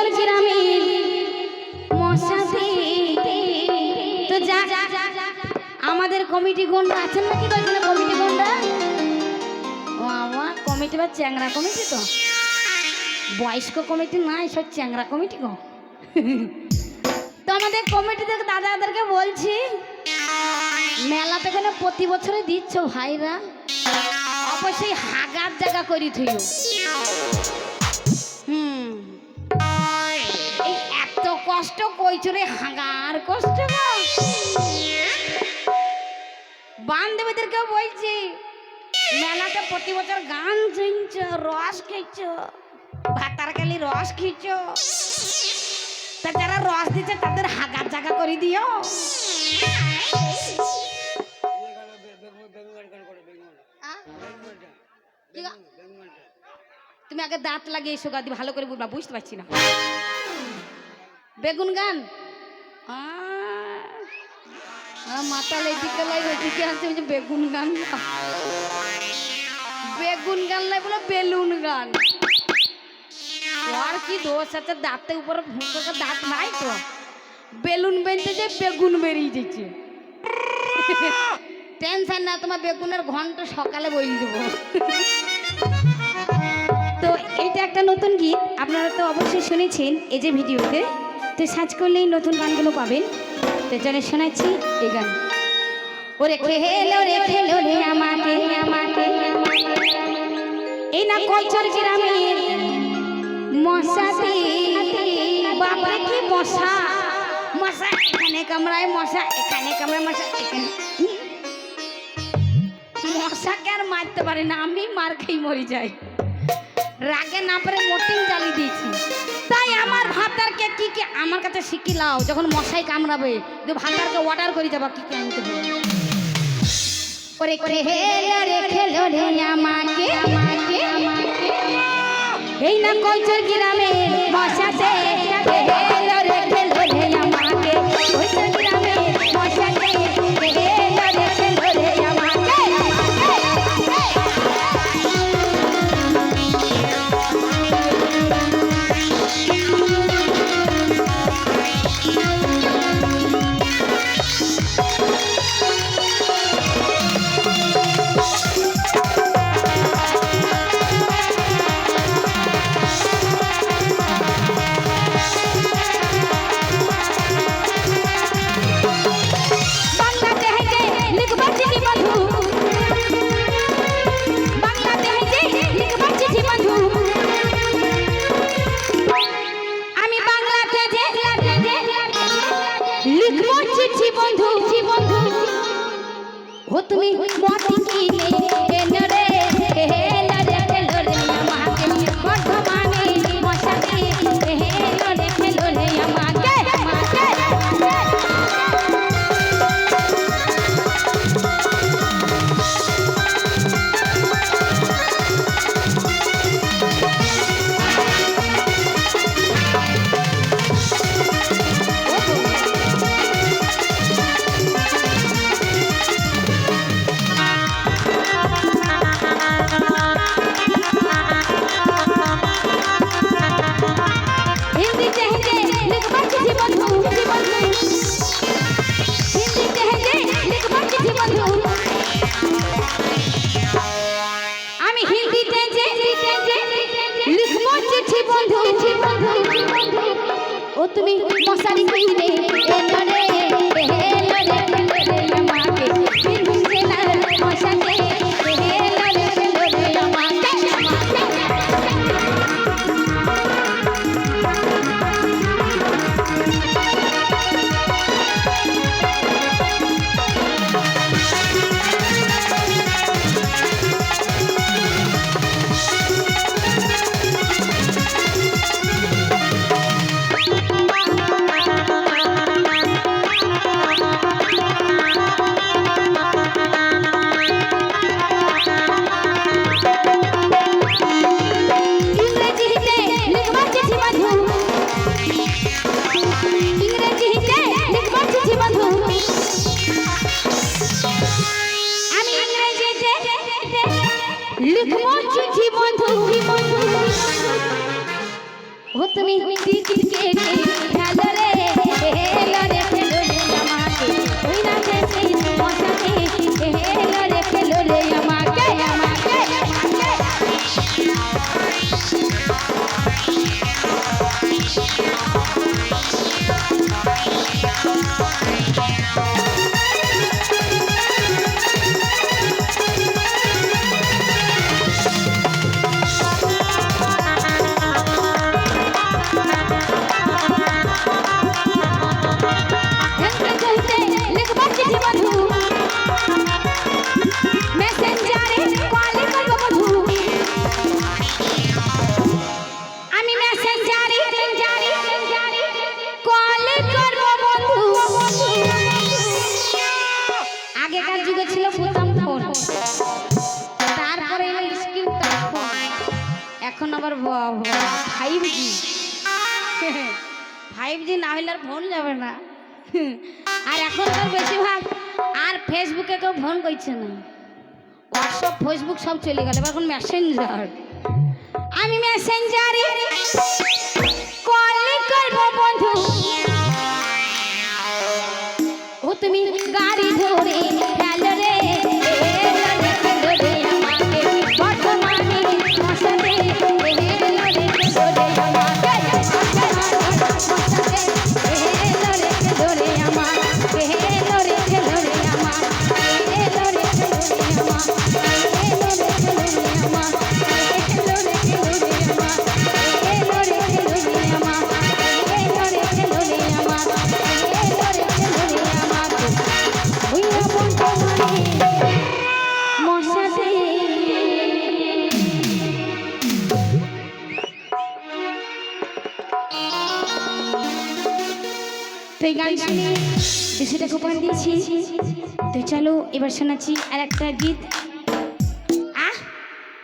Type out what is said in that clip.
কৈচর গ্রামে মশাতে তো যা আমাদের কমিটি গন্ডা আছেন নাকি তো কমিটি গন্ডা? ও আমার কমিটি বা চ্যাংরা কমিটি তো? বয়স্ক কমিটি নাই সব চ্যাংরা কমিটি গো। তো আমাদের কমিটি থেকে দাদাদেরকে বলছি মেলাতে কেন প্রতি বছরে দিচ্ছ ভাইরা। অবশ্যই হাগার জায়গা করি থুইও। কষ্ট কইছরে হাগার কষ্ট গো। বান্ধবীদেরকেও বলছি, মেলাতে প্রতি বছর গান শুনছ, রস খেয়েছ, ভাতার কালি রস খেয়েছ। তা যারা রস দিচ্ছে, তাদের হাগার জায়গা করে দিও? তুমি আগে দাঁত লাগিয়ে এসো গাদি ভালো করে বুঝবা, বুঝতে পারছি না। বেগুন গান? মাতাল এদিকে লাই আছে ওই যে বেগুন গান বেগুন গান লাই বলে বেলুন গান। আর কি দোষ আছে, দাঁতের উপরে ভুঁকো দাঁত নাই তো। বেলুন বেনতে যে বেগুন বেরিয়ে যাচ্ছে। টেনশন না, তোমার বেগুনের ঘণ্টা সকালে বইল দেবো। তো এইটা একটা নতুন গীত, আপনারা তো অবশ্যই শুনেছেন এই যে ভিডিওতে। তো সার্চ করলেই নতুন গানগুলো পাবেন। তো জন্য শোনাচ্ছি এই গান। ওরে খেলো রে খেলো রে আমাকে আমাকে এই না কলচর গ্রামে মশাতে বাপরে কি মশা? মশা এখানে কামড়ায়, মশা এখানে কামড়ায়, মশা এখানে। মশাকে আর মারতে পারে না, আমি মার খেয়ে মরে যাই। রাগে না পারে মোটিং জ্বালিয়ে দিয়েছি। তাই আমার ভাতারকে কি কি আমার কাছে শিখি লাও যখন মশাই কামড়াবে, যে ভাতারকে অর্ডার করে যাবা, কি কি আনতে হবে করে খেলো রে খেলো রে আমাকে আমাকে আমাকে। এই না কইচর গ্রামে তুমি আগেকার যুগে ছিল বোতাম ফোন। তারপরে এলো স্ক্রিন টাচ ফোন। এখন আবার ফাইভ জি ফাইভ জি না হলে আর ফোন যাবে না। আর এখন তো বেশিরভাগ আর ফেসবুকে কেউ ফোন করছে না। হোয়াটসঅ্যাপ ফেসবুক সব চলে গেল। এখন মেসেঞ্জার আমি মেসেঞ্জার কল করব বন্ধু। ও তুমি গাড়ি ধরে তো এই গান শুনে সেটা উপহার দিয়েছি। তো চলো এবার শোনাচ্ছি আর একটা গীত।